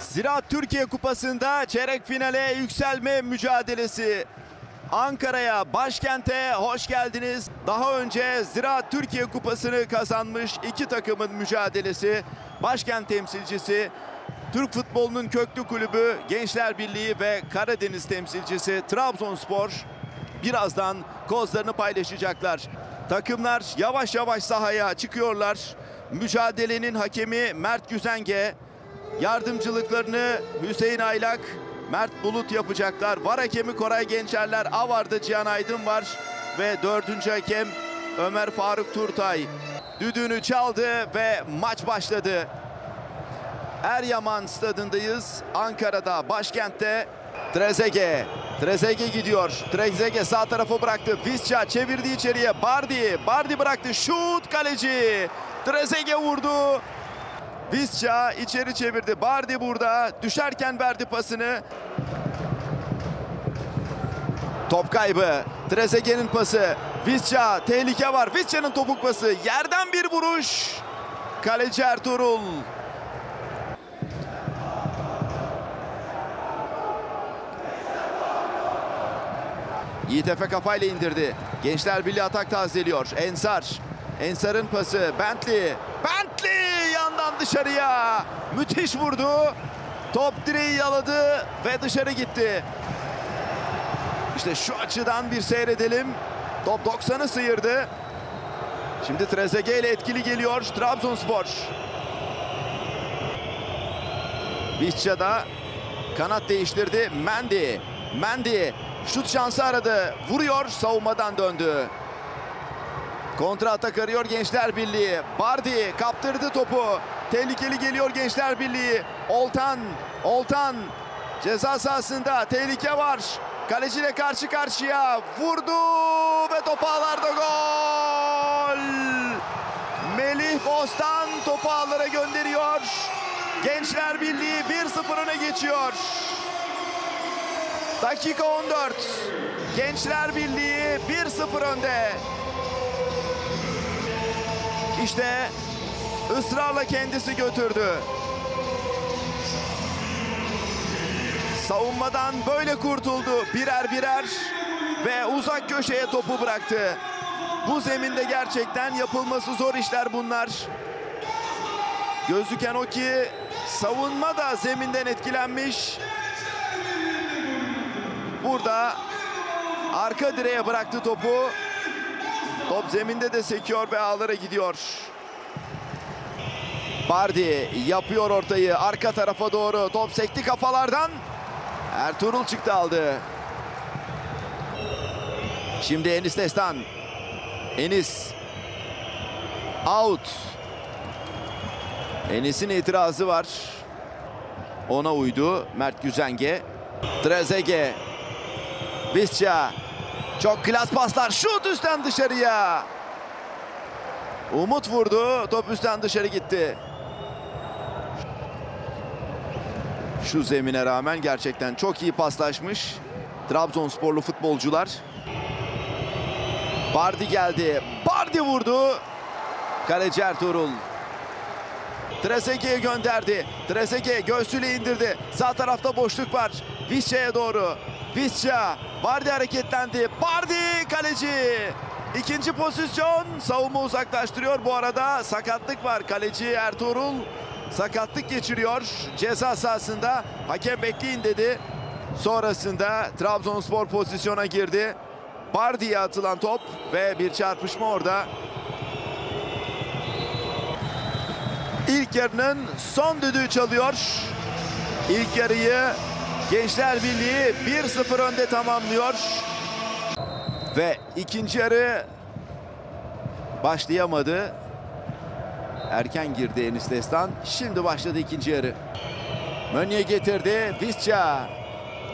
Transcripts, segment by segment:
Ziraat Türkiye Kupası'nda çeyrek finale yükselme mücadelesi. Ankara'ya, başkente hoş geldiniz. Daha önce Ziraat Türkiye Kupası'nı kazanmış iki takımın mücadelesi. Başkent temsilcisi Türk futbolunun köklü kulübü Gençler Birliği ve Karadeniz temsilcisi Trabzonspor birazdan kozlarını paylaşacaklar. Takımlar yavaş yavaş sahaya çıkıyorlar. Mücadelenin hakemi Mert Güzenge, Yardımcılıklarını Hüseyin Aylak, Mert Bulut yapacaklar. Var hakemi Koray Gençerler, Avar'da Cihan Aydın var. Ve dördüncü hakem Ömer Faruk Turtay. Düdüğünü çaldı ve maç başladı. Eryaman stadındayız. Ankara'da, başkentte. Trezege. Trezege gidiyor. Trezege sağ tarafa bıraktı. Visca çevirdi içeriye. Bardi. Bardi bıraktı. Şut kaleci. Trezege vurdu. Visca içeri çevirdi. Bardi burada. Düşerken verdi pasını. Top kaybı. Trezeguet'in pası. Visca tehlike var. Visca'nın topuk pası. Yerden bir vuruş. Kaleci Ertuğrul. Yiğit Efe kafayla indirdi. Gençler Birliği atak tazeliyor. Ensar. Ensar'ın pası. Bentley. Bentley dışarıya. Müthiş vurdu. Top direği yaladı ve dışarı gitti. İşte şu açıdan bir seyredelim. Top 90'ı sıyırdı. Şimdi Trezeguet ile etkili geliyor Trabzonspor. Visca'da kanat değiştirdi. Mendy. Mendy şut şansı aradı. Vuruyor savunmadan döndü. Kontra atak arıyor Gençler Birliği. Bardi kaptırdı topu. Tehlikeli geliyor Gençler Birliği. Oltan, Oltan ceza sahasında tehlike var. Kaleciyle karşı karşıya vurdu ve top ağlarda gol. Melih Bostan topu ağlara gönderiyor. Gençler Birliği 1-0 öne geçiyor. Dakika 14. Gençler Birliği 1-0 önde. İşte ısrarla kendisi götürdü. Savunmadan böyle kurtuldu. Birer birer ve uzak köşeye topu bıraktı. Bu zeminde gerçekten yapılması zor işler bunlar. Gözüken o ki savunma da zeminden etkilenmiş. Burada arka direğe bıraktı topu. Top zeminde de sekiyor ve ağlara gidiyor. Bardi yapıyor ortayı arka tarafa doğru. Top sekti kafalardan. Ertuğrul çıktı aldı. Şimdi Enis Destan. Enis. Out. Enis'in itirazı var. Ona uydu Mert Güzenge. Trezeguet. Visca. Çok klas paslar. Şut üstten dışarıya. Umut vurdu. Top üstten dışarı gitti. Şu zemine rağmen gerçekten çok iyi paslaşmış. Trabzonsporlu futbolcular. Bardi geldi. Bardi vurdu. Kaleci Ertuğrul. Trezeguet'e gönderdi. Trezeguet göğsüyle indirdi. Sağ tarafta boşluk var. Visca'ya doğru. Visca. Bardi hareketlendi. Bardi kaleci. İkinci pozisyon. Savunma uzaklaştırıyor. Bu arada sakatlık var. Kaleci Ertuğrul sakatlık geçiriyor. Ceza sahasında hakem bekleyin dedi. Sonrasında Trabzonspor pozisyona girdi. Bardi'ye atılan top ve bir çarpışma orada. İlk yarının son düdüğü çalıyor. İlk yarıyı Gençler Birliği 1-0 önde tamamlıyor. Ve ikinci yarı başlayamadı. Erken girdi Enis Destan. Şimdi başladı ikinci yarı. Mönye getirdi. Visca.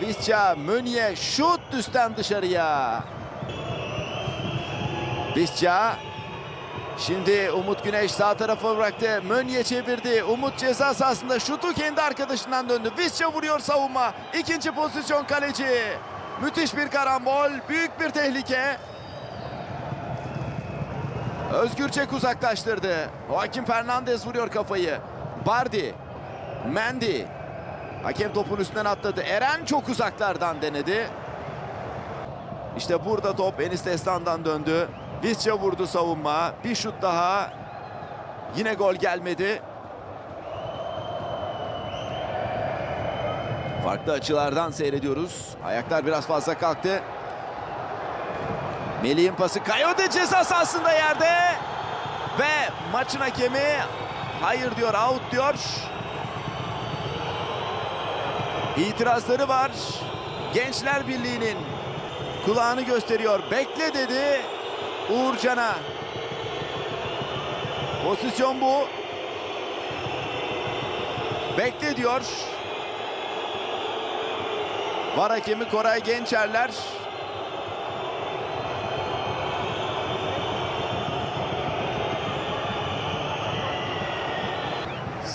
Visca, Mönye şut üstten dışarıya. Visca Şimdi Umut Güneş sağ tarafa bıraktı. Mönye çevirdi. Umut ceza sahasında şutu kendi arkadaşından döndü. Visca vuruyor savunma. İkinci pozisyon kaleci. Müthiş bir karambol. Büyük bir tehlike. Özgür Çek uzaklaştırdı. Joaquin Fernandez vuruyor kafayı. Bardi. Mendy. Hakem topun üstünden atladı. Eren çok uzaklardan denedi. İşte burada top Enis Destan'dan döndü. Visca vurdu savunma. Bir şut daha. Yine gol gelmedi. Farklı açılardan seyrediyoruz. Ayaklar biraz fazla kalktı. Melih'in pası Kayode ceza sahasında yerde. Ve maçın hakemi hayır diyor, out diyor. İtirazları var. Gençler Birliği'nin kulağını gösteriyor. Bekle dedi Uğurcan'a. Pozisyon bu. Bekle diyor. Var hakemi Koray Gençerler.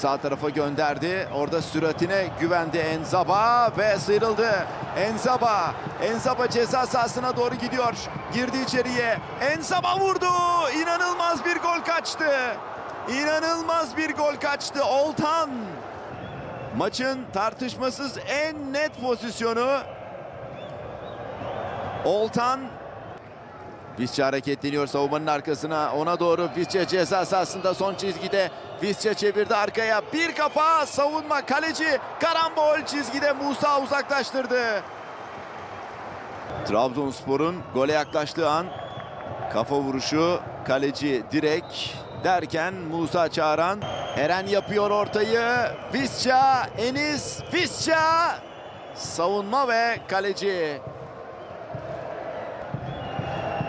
Sağ tarafa gönderdi. Orada süratine güvendi Enzaba ve sıyrıldı. Enzaba. Enzaba ceza sahasına doğru gidiyor. Girdi içeriye. Enzaba vurdu. İnanılmaz bir gol kaçtı. İnanılmaz bir gol kaçtı. Oltan. Maçın tartışmasız en net pozisyonu. Oltan Visca hareketleniyor savunmanın arkasına. Ona doğru Visca ceza sahasında son çizgide. Visca çevirdi arkaya. Bir kafa savunma kaleci. Karambol çizgide Musa uzaklaştırdı. Trabzonspor'un gole yaklaştığı an kafa vuruşu kaleci direk derken Musa Çağran Eren yapıyor ortayı. Visca, Enis, Visca savunma ve kaleci.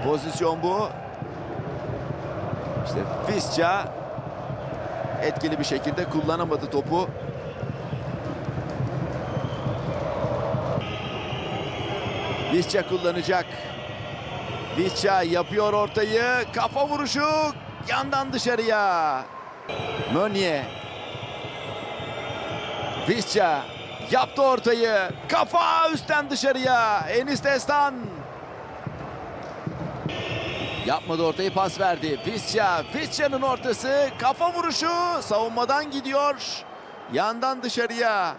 Pozisyon bu. İşte Visca etkili bir şekilde kullanamadı topu. Visca kullanacak. Visca yapıyor ortayı. Kafa vuruşu yandan dışarıya. Mönye. Visca yaptı ortayı. Kafa üstten dışarıya. Enis Destan. Yapmadı ortayı pas verdi. Visca, Visca'nın ortası. Kafa vuruşu savunmadan gidiyor. Yandan dışarıya.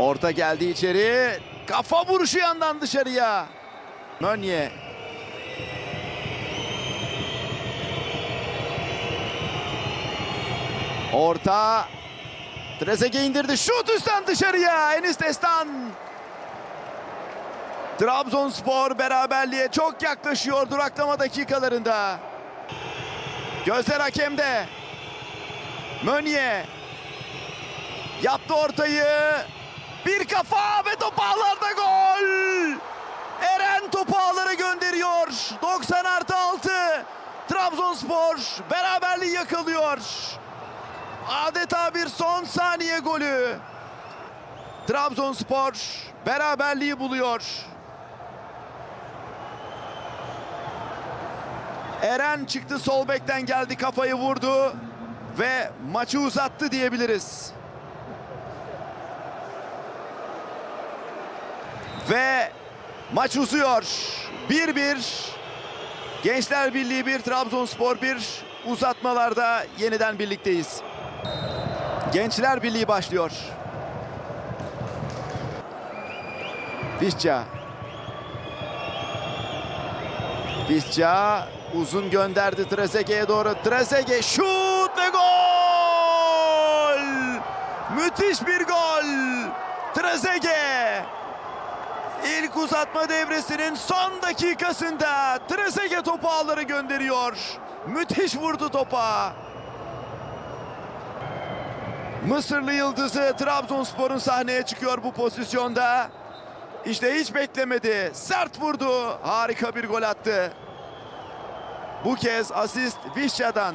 Orta geldi içeri. Kafa vuruşu yandan dışarıya. Mönye. Orta. Trezeguet indirdi. Şut üstten dışarıya. Enis Destan. Trabzonspor beraberliğe çok yaklaşıyor duraklama dakikalarında. Gözler hakemde. Mönye yaptı ortayı. Bir kafa ve top ağlarda gol. Eren topu ağlara gönderiyor. 90 artı 6. Trabzonspor beraberliği yakalıyor. Adeta bir son saniye golü. Trabzonspor beraberliği buluyor. Eren çıktı sol bekten geldi kafayı vurdu ve maçı uzattı diyebiliriz. Ve maç uzuyor. 1-1. Gençler Birliği 1, Trabzonspor 1. Uzatmalarda yeniden birlikteyiz. Gençler Birliği başlıyor. Visca. Visca uzun gönderdi Trezeguet'e doğru. Trezeguet şut ve gol! Müthiş bir gol! Trezeguet! İlk uzatma devresinin son dakikasında Trezeguet topu ağları gönderiyor. Müthiş vurdu topa. Mısırlı yıldızı Trabzonspor'un sahneye çıkıyor bu pozisyonda. İşte hiç beklemedi. Sert vurdu. Harika bir gol attı. Bu kez asist Vişça'dan.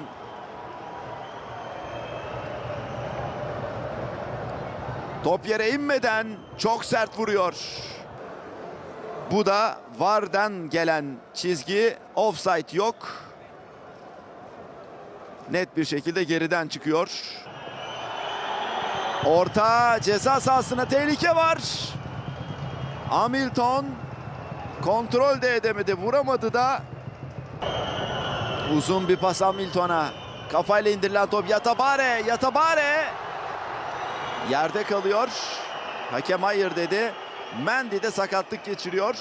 Top yere inmeden çok sert vuruyor. Bu da VAR'dan gelen çizgi. Offside yok. Net bir şekilde geriden çıkıyor. Orta ceza sahasına tehlike var. Hamilton kontrol de edemedi. Vuramadı da. Uzun bir pas Hamilton'a. Kafayla indirilen top Yatabare. Yatabare. Yerde kalıyor. Hakem hayır dedi. Mendy de sakatlık geçiriyor.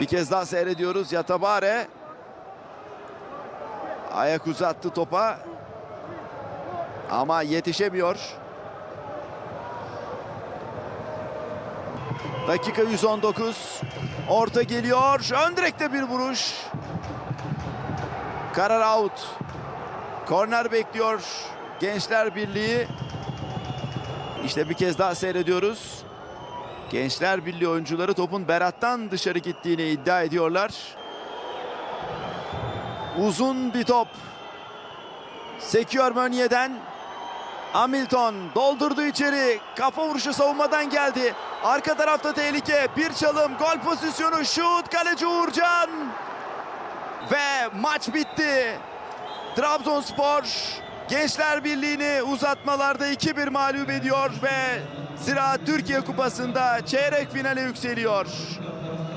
Bir kez daha seyrediyoruz. Yatabare ayak uzattı topa. Ama yetişemiyor. Dakika 119. Orta geliyor. Ön direkte bir vuruş. Karar out. Korner bekliyor Gençler Birliği. İşte bir kez daha seyrediyoruz. Gençler Birliği oyuncuları topun Berat'tan dışarı gittiğini iddia ediyorlar. Uzun bir top. Sekiyor Mönye'den. Hamilton doldurdu içeri. Kafa vuruşu savunmadan geldi. Arka tarafta tehlike. Bir çalım. Gol pozisyonu. Şut. Kaleci Uğurcan. Ve maç bitti. Trabzonspor Gençler Birliği'ni uzatmalarda 2-1 mağlup ediyor ve Zira Türkiye Kupası'nda çeyrek finale yükseliyor.